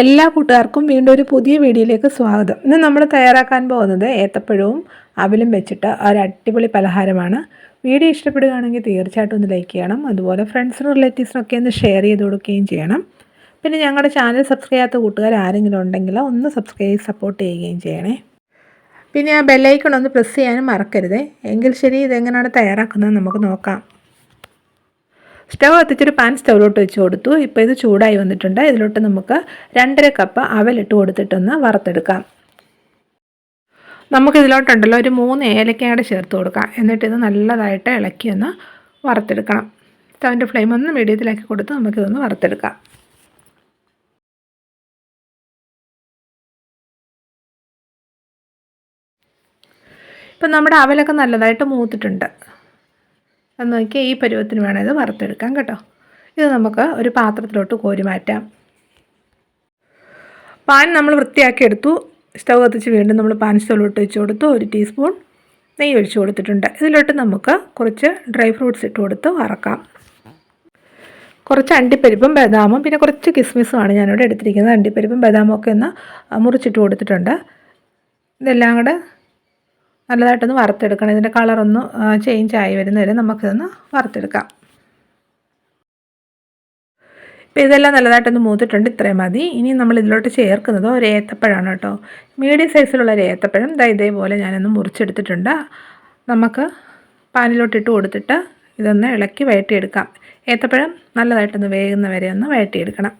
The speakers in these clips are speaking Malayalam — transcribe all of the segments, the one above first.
എല്ലാ കൂട്ടുകാർക്കും വീണ്ടും ഒരു പുതിയ വീഡിയോയിലേക്ക് സ്വാഗതം. ഇന്ന് നമ്മൾ തയ്യാറാക്കാൻ പോകുന്നത് ഏത്തപ്പഴവും അവലും വെച്ചിട്ട് ഒരു അടിപൊളി പലഹാരമാണ്. വീഡിയോ ഇഷ്ടപ്പെടുകയാണെങ്കിൽ തീർച്ചയായിട്ടും ഒന്ന് ലൈക്ക് ചെയ്യണം. അതുപോലെ ഫ്രണ്ട്സിനും റിലേറ്റീവ്സിനൊക്കെ ഒന്ന് ഷെയർ ചെയ്ത് കൊടുക്കുകയും ചെയ്യണം. പിന്നെ ഞങ്ങളുടെ ചാനൽ സബ്സ്ക്രൈബ് ചെയ്യാത്ത കൂട്ടുകാർ ആരെങ്കിലും ഉണ്ടെങ്കിൽ ഒന്ന് സബ്സ്ക്രൈബ് സപ്പോർട്ട് ചെയ്യുകയും ചെയ്യണേ. പിന്നെ ആ ബെല്ലൈക്കൺ ഒന്ന് പ്രസ് ചെയ്യാനും മറക്കരുത്. എങ്കിൽ ശരി ഇതെങ്ങനെയാണ് തയ്യാറാക്കുന്നത് നമുക്ക് നോക്കാം. സ്റ്റവ് കത്തിച്ചൊരു പാൻ സ്റ്റൗവിലോട്ട് വെച്ച് കൊടുത്തു. ഇപ്പോൾ ഇത് ചൂടായി വന്നിട്ടുണ്ട്. ഇതിലോട്ട് നമുക്ക് രണ്ടര കപ്പ് അവലിട്ട് കൊടുത്തിട്ടൊന്ന് വറുത്തെടുക്കാം. നമുക്കിതിലോട്ടുണ്ടല്ലോ ഒരു മൂന്ന് ഏലക്കയുടെ ചേർത്ത് കൊടുക്കാം. എന്നിട്ട് ഇത് നല്ലതായിട്ട് ഇളക്കി ഒന്ന് വറുത്തെടുക്കണം. സ്റ്റവിന്റെ ഫ്ലെയിം ഒന്ന് മീഡിയത്തിലാക്കി കൊടുത്ത് നമുക്കിതൊന്ന് വറുത്തെടുക്കാം. ഇപ്പം നമ്മുടെ അവലൊക്കെ നല്ലതായിട്ട് മൂത്തിട്ടുണ്ട്. എന്ന് നോക്കിയാൽ ഈ പരുവത്തിന് വേണം ഇത് വറുത്തെടുക്കാം കേട്ടോ. ഇത് നമുക്ക് ഒരു പാത്രത്തിലോട്ട് കോരി മാറ്റാം. പാൻ നമ്മൾ വൃത്തിയാക്കി എടുത്തു. സ്റ്റൗ കത്തിച്ച് വീണ്ടും നമ്മൾ പാൻ സ്റ്റൗവിലോട്ട് വെച്ച് കൊടുത്തു. ഒരു ടീസ്പൂൺ നെയ്യ് ഒഴിച്ച് കൊടുത്തിട്ടുണ്ട്. ഇതിലോട്ട് നമുക്ക് കുറച്ച് ഡ്രൈ ഫ്രൂട്ട്സ് ഇട്ട് കൊടുത്ത് വറക്കാം. കുറച്ച് അണ്ടിപ്പരിപ്പും ബദാമും പിന്നെ കുറച്ച് കിസ്മിസുമാണ് ഞാനിവിടെ എടുത്തിരിക്കുന്നത്. അണ്ടിപ്പരിപ്പും ബദാമൊക്കെ ഒന്ന് മുറിച്ചിട്ട് കൊടുത്തിട്ടുണ്ട്. ഇതെല്ലാം കൂടെ നല്ലതായിട്ടൊന്ന് വറുത്തെടുക്കണം. ഇതിന്റെ കളറൊന്ന് ചേഞ്ച് ആയി വരുന്ന വരെ നമുക്കിതൊന്ന് വറുത്തെടുക്കാം. ഇപ്പോൾ ഇതെല്ലാം നല്ലതായിട്ടൊന്ന് മൂത്തിട്ടുണ്ട്. ഇത്രയും മതി. ഇനി നമ്മൾ ഇതിലോട്ട് ചേർക്കുന്നത് ഒരു ഏത്തപ്പഴമാണ് കേട്ടോ. മീഡിയം സൈസിലുള്ള ഒരു ഏത്തപ്പഴം. ദാ ഇതേപോലെ ഞാനൊന്ന് മുറിച്ചെടുത്തിട്ടുണ്ട്. നമുക്ക് പാനിലോട്ട് ഇട്ട് കൊടുത്തിട്ട് ഇതൊന്ന് ഇളക്കി വഴറ്റിയെടുക്കാം. ഏത്തപ്പഴം നല്ലതായിട്ടൊന്ന് വേകുന്ന വരെ ഒന്ന് വഴറ്റിയെടുക്കണം.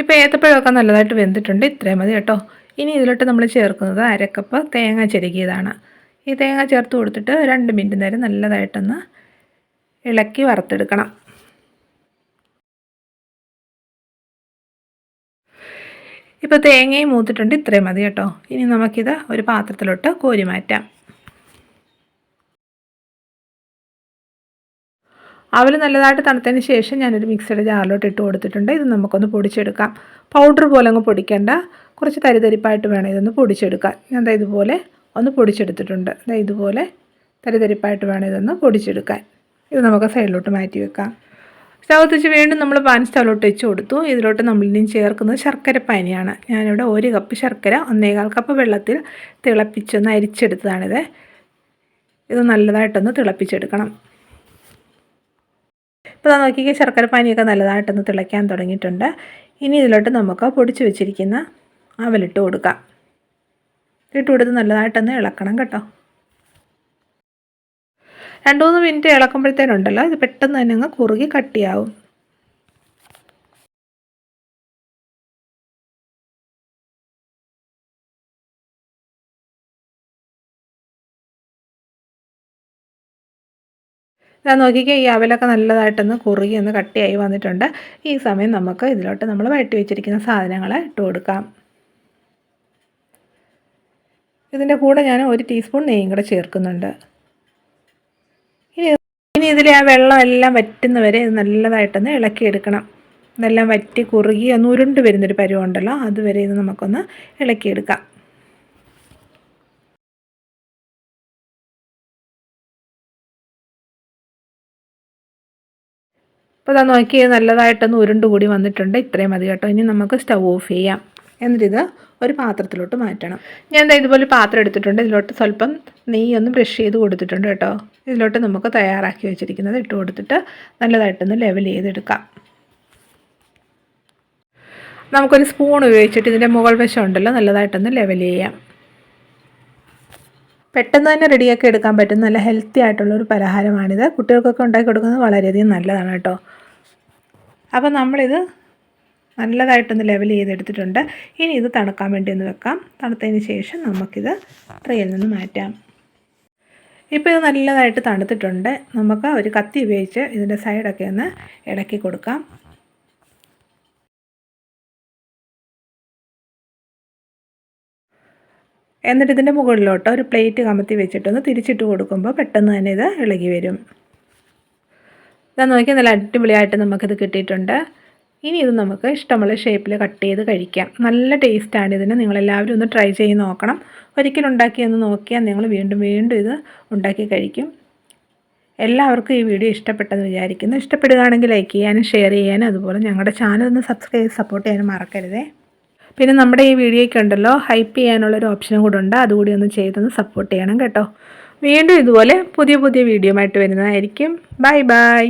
ഇപ്പോൾ ഏത്തപ്പഴമൊക്കെ നല്ലതായിട്ട് വെന്തിട്ടുണ്ട്. ഇത്രയും മതി കേട്ടോ. ഇനി ഇതിലോട്ട് നമ്മൾ ചേർക്കുന്നത് അരക്കപ്പ് തേങ്ങ ചെരുകിയതാണ്. ഈ തേങ്ങ ചേർത്ത് കൊടുത്തിട്ട് രണ്ട് മിനിറ്റ് നേരം നല്ലതായിട്ടൊന്ന് ഇളക്കി വറുത്തെടുക്കണം. ഇപ്പോൾ തേങ്ങയും മൂത്തിട്ടുണ്ട് ഇത്രയും മതി കേട്ടോ. ഇനി നമുക്കിത് ഒരു പാത്രത്തിലോട്ട് കോരി മാറ്റാം. അവൽ നല്ലതായിട്ട് തണുത്തതിന് ശേഷം ഞാനൊരു മിക്സിയുടെ ജാറിലോട്ട് ഇട്ട് കൊടുത്തിട്ടുണ്ട്. ഇത് നമുക്കൊന്ന് പൊടിച്ചെടുക്കാം. പൗഡർ പോലെ അങ്ങ് പൊടിക്കേണ്ട. കുറച്ച് തരിതരിപ്പായിട്ട് വേണം ഇതൊന്ന് പൊടിച്ചെടുക്കാൻ. ഞാൻ ദാ ഇതുപോലെ ഒന്ന് പൊടിച്ചെടുത്തിട്ടുണ്ട്. ദാ ഇതുപോലെ തരിതരിപ്പായിട്ട് വേണം ഇതൊന്ന് പൊടിച്ചെടുക്കാൻ. ഇത് നമുക്ക് സൈഡിലോട്ട് മാറ്റി വെക്കാം. സ്റ്റവ് വെച്ച് വീണ്ടും നമ്മൾ പാൻ സ്റ്റവിലോട്ട് വെച്ച് കൊടുത്തു. ഇതിലോട്ട് നമ്മൾ ഇനിയും ചേർക്കുന്നത് ശർക്കര പാനിയാണ്. ഞാനിവിടെ ഒരു കപ്പ് ശർക്കര ഒന്നേകാൽ കപ്പ് വെള്ളത്തിൽ തിളപ്പിച്ചൊന്ന് അരിച്ചെടുത്തതാണിത്. ഇത് നല്ലതായിട്ടൊന്ന് തിളപ്പിച്ചെടുക്കണം. ഇപ്പോൾ നോക്കിക്കുക ശർക്കര പാനിയൊക്കെ നല്ലതായിട്ടൊന്ന് തിളയ്ക്കാൻ തുടങ്ങിയിട്ടുണ്ട്. ഇനി ഇതിലോട്ട് നമുക്ക് പൊടിച്ചു വെച്ചിരിക്കുന്ന അവലിട്ട് കൊടുക്കാം. ഇട്ട് കൊടുത്ത് നല്ലതായിട്ടൊന്ന് ഇളക്കണം കേട്ടോ. രണ്ട് മൂന്ന് മിനിറ്റ് ഇളക്കുമ്പോഴത്തേനുണ്ടല്ലോ ഇത് പെട്ടെന്ന് തന്നെ അങ്ങ് കുറുകി കട്ടിയാവും. ഇതാ നോക്കിക്കുക ഈ അവലൊക്കെ നല്ലതായിട്ടൊന്ന് കുറുകി ഒന്ന് കട്ടിയായി വന്നിട്ടുണ്ട്. ഈ സമയം നമുക്ക് ഇതിലോട്ട് നമ്മൾ വഴറ്റി വെച്ചിരിക്കുന്ന സാധനങ്ങൾ ഇട്ട് കൊടുക്കാം. ഇതിന്റെ കൂടെ ഞാൻ ഒരു ടീസ്പൂൺ നെയ്യും കൂടെ ചേർക്കുന്നുണ്ട്. ഇനി ഇനി ഇതിൽ ആ വെള്ളം എല്ലാം വറ്റുന്ന വരെ ഇത് നല്ലതായിട്ടൊന്ന് ഇളക്കിയെടുക്കണം ഇതെല്ലാം വറ്റി കുറുകി ഒന്ന് ഉരുണ്ട് വരുന്നൊരു പരുവമുണ്ടല്ലോ അതുവരെ ഇത് നമുക്കൊന്ന് ഇളക്കിയെടുക്കാം. അപ്പോൾ അതാ നോക്കി നല്ലതായിട്ടൊന്ന് ഉരുണ്ട് കൂടി വന്നിട്ടുണ്ട്. ഇത്രയും മതി കേട്ടോ. ഇനി നമുക്ക് സ്റ്റൗ ഓഫ് ചെയ്യാം. എന്നിട്ടിത് ഒരു പാത്രത്തിലോട്ട് മാറ്റണം. ഞാൻ എന്താ ഇതുപോലെ പാത്രം എടുത്തിട്ടുണ്ട്. ഇതിലോട്ട് സ്വല്പം നെയ്യൊന്ന് ബ്രഷ് ചെയ്ത് കൊടുത്തിട്ടുണ്ട് കേട്ടോ. ഇതിലോട്ട് നമുക്ക് തയ്യാറാക്കി വെച്ചിരിക്കുന്നത് ഇട്ട് കൊടുത്തിട്ട് നല്ലതായിട്ടൊന്ന് ലെവൽ ചെയ്തെടുക്കാം. നമുക്കൊരു സ്പൂൺ ഉപയോഗിച്ചിട്ട് ഇതിന്റെ മുകൾ വശം ഉണ്ടല്ലോ നല്ലതായിട്ടൊന്ന് ലെവൽ ചെയ്യാം. പെട്ടെന്ന് തന്നെ റെഡിയാക്കി എടുക്കാൻ പറ്റുന്ന നല്ല ഹെൽത്തി ആയിട്ടുള്ള ഒരു പലഹാരമാണിത്. കുട്ടികൾക്കൊക്കെ ഉണ്ടാക്കി കൊടുക്കുന്നത് വളരെയധികം നല്ലതാണ് കേട്ടോ. അപ്പോൾ നമ്മളിത് നല്ലതായിട്ടൊന്ന് ലെവൽ ചെയ്തെടുത്തിട്ടുണ്ട്. ഇനി ഇത് തണുക്കാൻ വേണ്ടി ഒന്ന് വെക്കാം. തണുത്തതിന് ശേഷം നമുക്കിത് ട്രെയിൽ നിന്ന് മാറ്റാം. ഇപ്പോൾ ഇത് നല്ലതായിട്ട് തണുത്തിട്ടുണ്ട്. നമുക്ക് ഒരു കത്തി ഉപയോഗിച്ച് ഇതിന്റെ സൈഡൊക്കെ ഒന്ന് ഇടക്കി കൊടുക്കാം. എന്നിട്ട് ഇതിന്റെ മുകളിലോട്ട് ഒരു പ്ലേറ്റ് കമത്തി വെച്ചിട്ടൊന്ന് തിരിച്ചിട്ട് കൊടുക്കുമ്പോൾ പെട്ടെന്ന് തന്നെ ഇത് ഇളകി വരും. ഇതാ നോക്കി നല്ല അടിപൊളിയായിട്ട് നമുക്കിത് കിട്ടിയിട്ടുണ്ട്. ഇനി ഇത് നമുക്ക് ഇഷ്ടമുള്ള ഷേപ്പിൽ കട്ട് ചെയ്ത് കഴിക്കാം. നല്ല ടേസ്റ്റാണ് ഇതിന്. നിങ്ങളെല്ലാവരും ഒന്ന് ട്രൈ ചെയ്ത് നോക്കണം. ഒരിക്കലും ഉണ്ടാക്കി ഒന്ന് നോക്കിയാൽ നിങ്ങൾ വീണ്ടും വീണ്ടും ഇത് ഉണ്ടാക്കി കഴിക്കും. എല്ലാവർക്കും ഈ വീഡിയോ ഇഷ്ടപ്പെട്ടെന്ന് വിചാരിക്കുന്നു. ഇഷ്ടപ്പെടുകയാണെങ്കിൽ ലൈക്ക് ചെയ്യാനും ഷെയർ ചെയ്യാനും അതുപോലെ ഞങ്ങളുടെ ചാനൽ ഒന്ന് സബ്സ്ക്രൈബ് സപ്പോർട്ട് ചെയ്യാനും മറക്കരുതേ. പിന്നെ നമ്മുടെ ഈ വീഡിയോയ്ക്ക് ഉണ്ടല്ലോ ഹൈപ്പ് ചെയ്യാനുള്ളൊരു ഓപ്ഷനും കൂടെ ഉണ്ട്. അതുകൂടി ഒന്ന് ചെയ്തൊന്ന് സപ്പോർട്ട് ചെയ്യണം കേട്ടോ. വീണ്ടും ഇതുപോലെ പുതിയ പുതിയ വീഡിയോ ആയിട്ട് വരുന്നതായിരിക്കും. Bye bye.